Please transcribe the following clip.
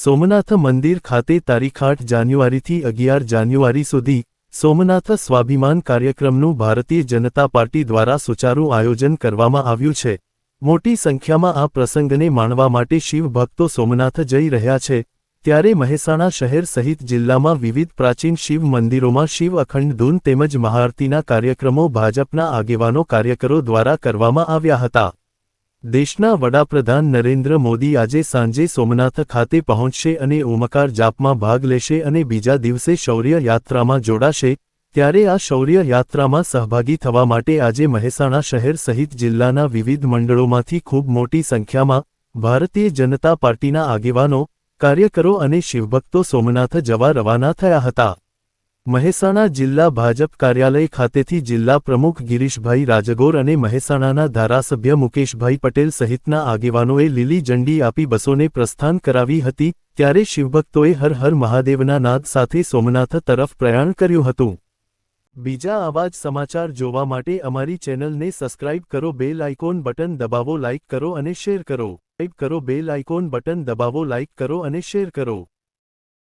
સોમનાથ મંદિર ખાતે તારીખ આઠ જાન્યુઆરીથી અગિયાર જાન્યુઆરી સુધી સોમનાથ સ્વાભિમાન કાર્યક્રમનું ભારતીય જનતા પાર્ટી દ્વારા સુચારું આયોજન કરવામાં આવ્યું છે. મોટી સંખ્યામાં આ પ્રસંગને માણવા માટે શિવ ભક્તો સોમનાથ જઈ રહ્યા છે. ત્યારે મહેસાણા શહેર સહિત જિલ્લામાં વિવિધ પ્રાચીન શિવ મંદિરોમાં શિવ અખંડ ધૂન તેમજ મહાઆરતીના કાર્યક્રમો ભાજપના આગેવાનો કાર્યકરો દ્વારા કરવામાં આવ્યા હતા. દેશના વડાપ્રધાન નરેન્દ્ર મોદી આજે સાંજે સોમનાથ ખાતે પહોંચશે અને ઓમકાર જાપમાં ભાગ લેશે અને બીજા દિવસે શૌર્ય યાત્રામાં જોડાશે, ત્યારે આ શૌર્ય યાત્રામાં સહભાગી થવા માટે આજે મહેસાણા શહેર સહિત જિલ્લાના વિવિધ મંડળોમાંથી ખૂબ મોટી સંખ્યામાં ભારતીય જનતા પાર્ટીના આગેવાનો, કાર્યકરો અને શિવભક્તો સોમનાથ જવા રવાના થયા હતા. મહેસાણા જિલ્લા ભાજપ કાર્યાલય ખાતેથી જિલ્લા પ્રમુખ ગિરીશભાઈ રાજગોર અને મહેસાણાના ધારાસભ્ય મુકેશભાઈ પટેલ સહિતના આગેવાનોએ લીલી ઝંડી આપી બસોને પ્રસ્થાન કરાવી હતી, ત્યારે શિવભક્તોએ હર હર મહાદેવના નાદ સાથે સોમનાથ તરફ પ્રયાણ કર્યું હતું. બીજા આવા જ સમાચાર જોવા માટે અમારી ચેનલને સબસ્ક્રાઇબ કરો, બેલ આઇકોન બટન દબાવો, લાઇક કરો અને શેર કરો. સબસ્ક્રાઇબ કરો, બેલ આઇકોન બટન દબાવો, લાઇક કરો અને શેર કરો.